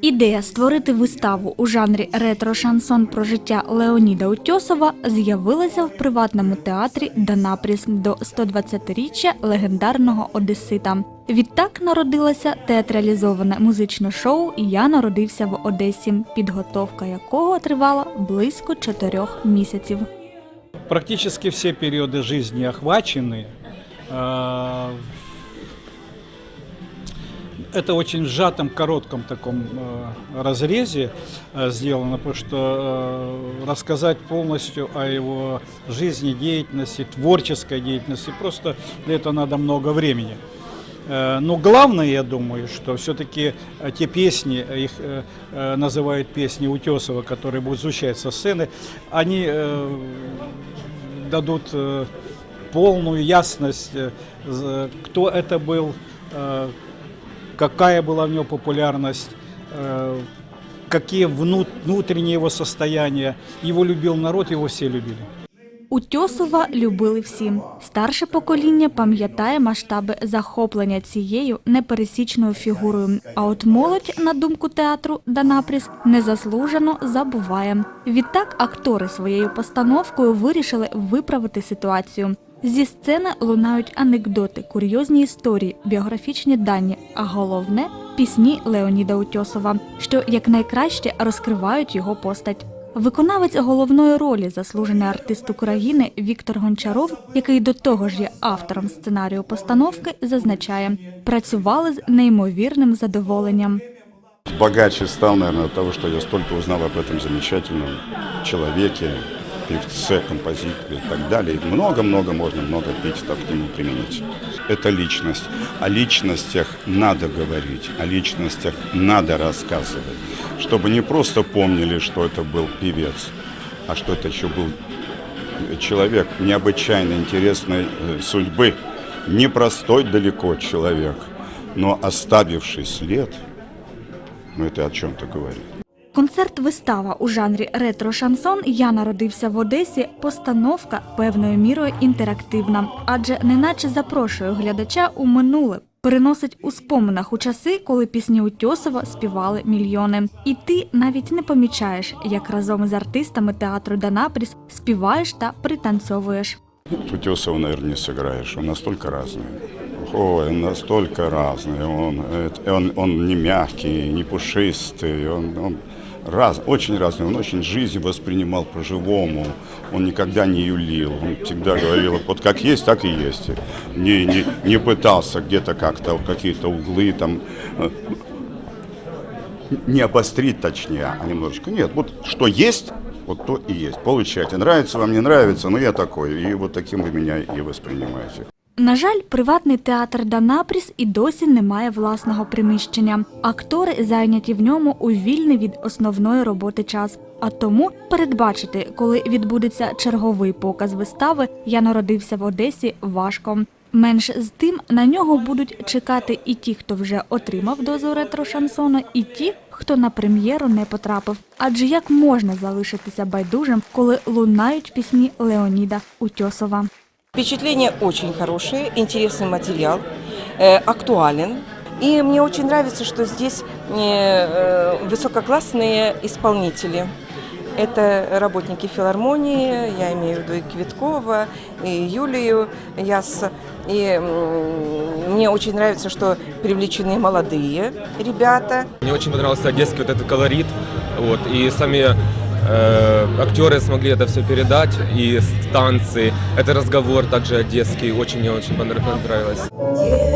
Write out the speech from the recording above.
Ідея створити виставу у жанрі ретро-шансон про життя Леоніда Утьосова з'явилася в приватному театрі Данапріс до 120-річчя легендарного Одесита. Відтак народилося театралізоване музичне шоу Я народився в Одесі, підготовка якого тривала близько чотирьох місяців. Практически все периоды жизни охвачены. Это очень сжатом, коротком таком э, разрезе э, сделано, потому что э, рассказать полностью о его жизни, деятельности, творческой деятельности, просто для этого надо много времени. Э, Но главное, я думаю, что все-таки те песни, их э, э, называют песни Утесова, которые будут звучать со сцены, они э, дадут э, полную ясность, э, кто это был, э, какая была в него популярность, э, какие внутренние его состояния. Его любил народ, его все любили. Утьосова любили всі. Старше покоління пам'ятає масштаби захоплення цією непересічною фігурою. А от молодь, на думку театру Данапріс, незаслужено забуває. Відтак актори своєю постановкою вирішили виправити ситуацію. Зі сцени лунають анекдоти, курйозні історії, біографічні дані, а головне пісні Леоніда Утьосова, що якнайкраще розкривають його постать. Виконавець головної ролі, заслужений артист України Віктор Гончаров, який до того ж є автором сценарію постановки, зазначає, працювали з неймовірним задоволенням. Богаче став, наверное, того, що я стільки узнав об этом замечательном человеке, певце, композиторе и так далее. Много-много можно, много эпитетов к нему применить. Это личность. О личностях надо говорить, о личностях надо рассказывать, чтобы не просто помнили, что это был певец, а что это еще был человек необычайно интересной э, судьбы, непростой далеко человек, но оставивший след, ну это о чем-то говорит. Концерт-вистава у жанрі ретро-шансон Я народився в Одесі. Постановка певною мірою інтерактивна, адже неначе запрошує глядача у минуле. Переносить у споминах у часи, коли пісні Утьосова співали мільйони. І ти навіть не помічаєш, як разом з артистами театру Данапріс співаєш та пританцьовуєш. Утесова, наверное, не сыграешь, он настолько разный. Ой, он настолько разный, он, это- он, он не мягкий, не пушистый, он, он раз, очень разный, он очень жизнь воспринимал по-живому, он никогда не юлил, он всегда говорил, вот как есть, так и есть. Не, не, не пытался где-то как-то какие-то углы там э, не обострить точнее, а немножечко. Нет, вот что есть, вот то и есть. Получайте. Нравится вам, не нравится, но я такой. И вот таким вы меня и воспринимаете. На жаль, приватний театр Данапріс і досі не має власного приміщення. Актори зайняті в ньому у вільний від основної роботи час. А тому передбачити, коли відбудеться черговий показ вистави Я народився в Одесі важко. Менш з тим на нього будуть чекати і ті, хто вже отримав дозу ретро-шансону, і ті, хто на прем'єру не потрапив. Адже як можна залишитися байдужим, коли лунають пісні Леоніда Утьосова? Впечатления очень хорошие, интересный материал, э, актуален. И мне очень нравится, что здесь э, э, высококлассные исполнители. Это работники филармонии, я имею в виду и Квиткова, и Юлию Яс. И м, мне очень нравится, что привлечены молодые ребята. Мне очень понравился одесский вот этот колорит, вот, и сами э, актеры смогли это все передать, и с- танцы, это разговор также одесский, очень мне очень понрав- понравилось.